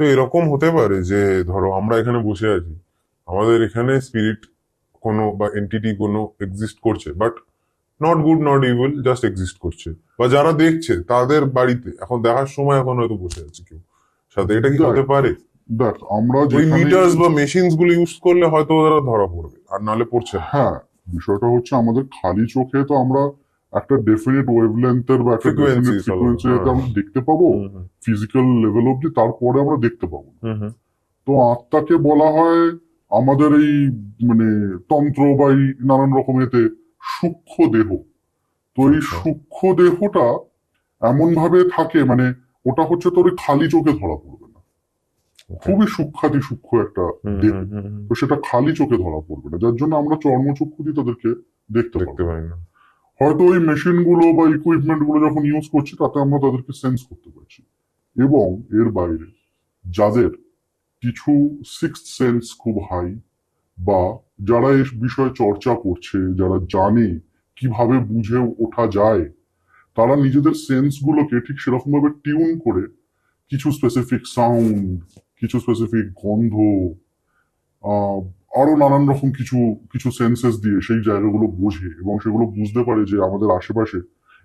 তো এরকম হতে পারে যে ধরো আমরা এখানে বসে আছি। আমাদের এখানে স্পিরিট কোনো বা এন্টিটি কোনো এক্সিস্ট করছে but not good not evil just exist করছে। বা যারা দেখছে তাদের বাড়িতে এখন দেখার সময় এখন হয়তো বসে আছে কেউ। সাথে এটা কি হতে পারে? দেখ আমরা ওই মিটার্স বা মেশিনসগুলো ইউজ করলে হয়তো ওরা ধরা পড়বে আর নালে পড়ছে হ্যাঁ বিষয়টা হচ্ছে আমাদের খালি চোখে তো আমরা একটা ডেফিনেট ওয়েভলেন্থের বা একটা ফ্রিকোয়েন্সি হ্যাঁ। আমরা দেখতে পাবো। ফিজিক্যাল লেভেল অব্দি তারপরে আমরা দেখতে পাবো। তো আত্মাকে বলা হয় আমাদের এই মানে তন্ত্র বা এই নানান রকমেতে সূক্ষ্ম দেহ। তো এই সূক্ষ্ম। সূক্ষ্ম দেহটা এমন ভাবে থাকে মানে ওটা হচ্ছে তোর খালি চোখে ধরা পড়বে না। খুবই সূক্ষাতি সূক্ষ্ম একটা দেহ। তো সেটা খালি চোখে ধরা পড়বে না। যার জন্য আমরা চর্মচক্ষু দিয়ে তাদেরকে দেখতে দেখতে পাই না। হয়তো ওই মেশিনগুলো বা ইকুইপমেন্টগুলো যখন ইউজ করছি তাতে আমরা তাদেরকে সেন্স করতে পারছি। এবং এর বাইরে যাদের কিছু সিক্স সেন্স খুব হাই বা যারা এই বিষয়ে চর্চা করছে, যারা জানে কীভাবে বুঝে ওঠা যায়, তারা নিজেদের সেন্স গুলোকে ঠিক সেরকম ভাবে টিউন করে কিছু স্পেসিফিক সাউন্ড কিছু স্পেসিফিক গন্ধ আরও নানান রকম কিছু কিছু সেন্সেস দিয়ে সেই জায়গাগুলো বোঝে এবং সেগুলো বুঝতে পারে যে আমাদের আশেপাশে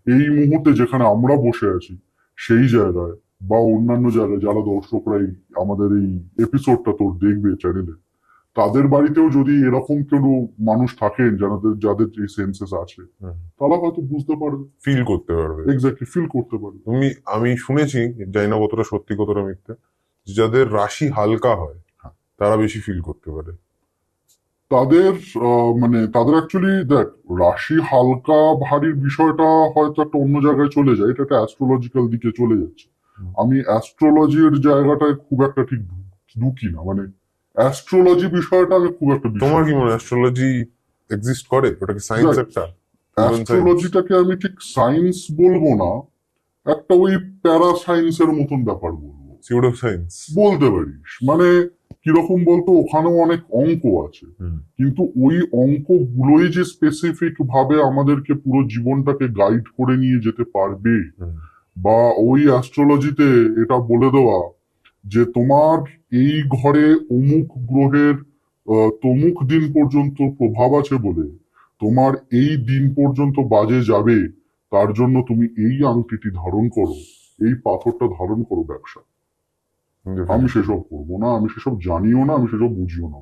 এই মুহূর্তে যেখানে আমরা বসে আছি, সেই জায়গায় বা অন্যান্য জায়গায় যারা দর্শকরা আমাদের এই এপিসোডটা তোর দেখবে চ্যানেলে তাদের বাড়িতেও যদি এরকম কোনো মানুষ থাকেন যাদের যাদের এই সেন্সেস আছে তারা হয়তো বুঝতে পারবে। ফিল করতে পারবে। এক্স্যাক্টলি ফিল করতে পারবে। তুমি আমি শুনেছি জানি না কতটা সত্যি কতটা মিথ্যে যাদের রাশি হালকা হয় হ্যাঁ। তারা বেশি ফিল করতে পারে। তাদের মানে তাদের অ্যাকচুয়ালি দেখ রাশি হালকা ভারীর বিষয়টা হয়তো একটা অন্য জায়গায় চলে যায় এটা একটা অ্যাস্ট্রোলজিক্যাল দিকে চলে যাচ্ছে। আমি অ্যাস্ট্রোলজির জায়গাটায় খুব একটা ঠিক ঢুকি না। মানে অ্যাস্ট্রোলজি বিষয়টা আমি খুব একটা তোমার কি মনে। অ্যাস্ট্রোলজি এক্সিস্ট করে? ওটা কি সায়েন্স একটা? অ্যাস্ট্রোলজিটাকে আমি ঠিক সায়েন্স বলব না একটা ওই প্যারা সায়েন্সের মতন ব্যাপার বলব। সিউডো সায়েন্স বলতে পারিস। মানে কীরকম বলতো ওখানেও অনেক অঙ্ক আছে। কিন্তু ওই অঙ্কগুলোই যে স্পেসিফিক ভাবে আমাদেরকে পুরো জীবনটাকে গাইড করে নিয়ে যেতে পারবে বা ওই অ্যাস্ট্রোলজিতে এটা বলে দেওয়া যে তোমার এই ঘরে অমুক গ্রহের তমুক দিন পর্যন্ত প্রভাব আছে বলে। তোমার এই দিন পর্যন্ত বাজে যাবে তার জন্য তুমি এই আংটিটি ধারণ করো এই পাথরটা ধারণ করো ব্যবসা। আমি সেসব করব না আমি সেসব জানিও না আমি সেসব বুঝিও না।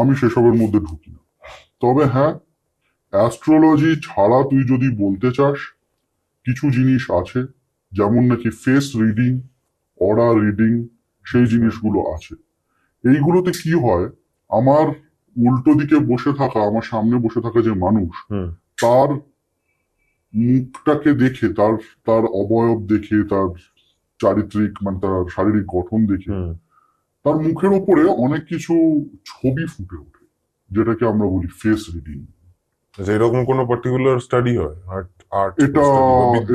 আমি সেসবের মধ্যে ঢুকি না। তবে হ্যাঁ অ্যাস্ট্রোলজি ছাড়া তুই যদি বলতে চাস কিছু জিনিস আছে যেমন নাকি ফেস রিডিং অরা রিডিং সেই জিনিসগুলো আছে। এইগুলোতে কি হয় আমার উল্টো দিকে বসে থাকা আমার সামনে বসে থাকা যে মানুষ। তার মুখটাকে দেখে তার তার অবয়ব দেখে তার চারিত্রিক মানে তার শারীরিক গঠন দেখে তার মুখের ওপরে অনেক কিছু ছবি ফুটে ওঠে যেটাকে আমরা বলি ফেস রিডিং আচ্ছা এরকম কোনো পার্টিকুলার স্টাডি হয়? আর্ট আর্ট এটা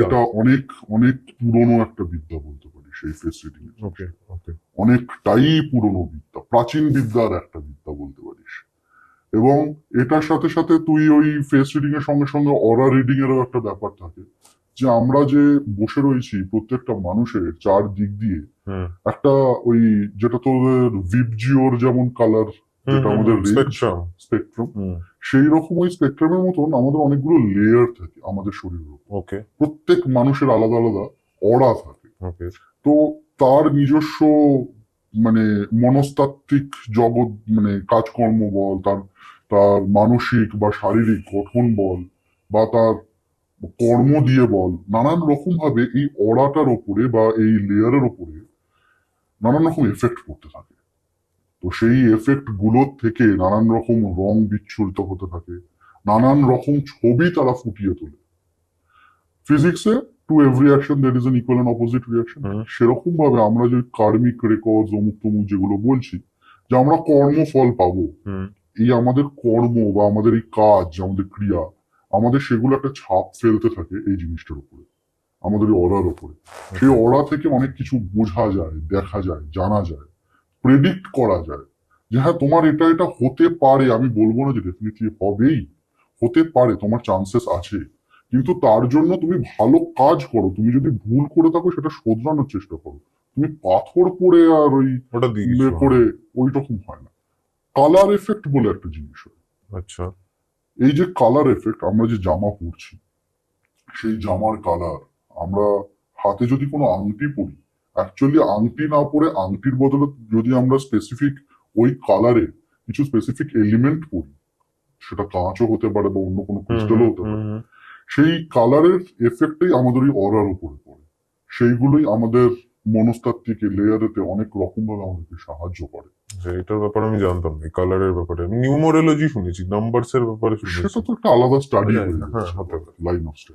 এটা অনেক অনেক পুরনো একটা বিদ্যা বলতে পারি সেই ফেস রিডিং ওকে ওকে অনেকটাই পুরনো বিদ্যা প্রাচীন বিদ্যার একটা বিদ্যা বলতে পারিস। এবং এটার সাথে সাথে তুই ওই ফেস রিডিং এর সঙ্গে সঙ্গে অরা রিডিং এরও একটা ব্যাপার থাকে যে আমরা যে বসে রয়েছি প্রত্যেকটা মানুষের চার দিক দিয়ে একটা ওই যেটা তোদের ভিপজিওর যেমন কালার যেটা আমাদের স্পেকট্রাম স্পেকট্রাম সেই রকম ওই স্পেকট্রামের মতন আমাদের অনেকগুলো লেয়ার থাকে আমাদের শরীরের ওকে প্রত্যেক মানুষের আলাদা আলাদা অড়া থাকে। তো তার নিজস্ব মানে মনস্তাত্ত্বিক জগৎ মানে কাজকর্ম বল তার তার মানসিক বা শারীরিক গঠন বল বা তার কর্ম দিয়ে বল নানান রকম ভাবে এই অড়াটার ওপরে বা এই লেয়ারের ওপরে নানান রকম এফেক্ট পড়তে থাকে। তো সেই এফেক্টগুলোর থেকে নানান রকম রং বিচ্ছুরিত হতে থাকে। নানান রকম ছবি তারা ফুটিয়ে তোলে। ফিজিক্সে to every action there is an equal and opposite reaction সেরকম ভাবে আমরা যে কার্মিক রেকর্ড অমুক তমুক যেগুলো বলছি যে আমরা কর্মফল পাবো। এই আমাদের কর্ম বা আমাদের এই কাজ আমাদের ক্রিয়া আমাদের সেগুলো একটা ছাপ ফেলতে থাকে এই জিনিসটার উপরে আমাদের অরার উপরে। সেই অরা থেকে অনেক কিছু বোঝা যায় দেখা যায় জানা যায়। প্রেডিক্ট করা যায়। যে হ্যাঁ তোমার এটা এটা হতে পারে আমি বলব না যে ডেফিনেটলি হবেই। হতে পারে তোমার চান্সেস আছে। কিন্তু তার জন্য তুমি ভালো কাজ করো। তুমি যদি ভুল করে থাকো সেটা শোধরানোর চেষ্টা করো। তুমি পাথর পরে আর ওই ওটা দিয়ে ইয়ে করে ওই রকম হয় না। কালার এফেক্ট বলে একটা জিনিস হয়। আচ্ছা। এই যে কালার এফেক্ট আমরা যে জামা পরছি সেই জামার কালার আমরা হাতে যদি কোনো আংটি পরি অ্যাকচুয়ালি আংটি না পরে আংটির বদলে যদি আমরা স্পেসিফিক ওই কালারে কিছু স্পেসিফিক এলিমেন্ট পরি সেটা কাঁচও হতে পারে বা অন্য কোনো ক্রিস্টালও হতে পারে। সেই কালারের এফেক্টই আমাদের ওই অরার উপরে পড়ে। সেইগুলোই আমাদের মনস্তাত্ত্বিক লেয়ারেতে অনেক রকম ভাবে আমাদেরকে সাহায্য করে। এটার ব্যাপারে আমি জানতাম না কালারের ব্যাপারে। আমি নিউমোরোলজি শুনেছি নাম্বারস এর ব্যাপারে সেটা তো একটা আলাদা স্টাডি লাইন অফ স্টাডি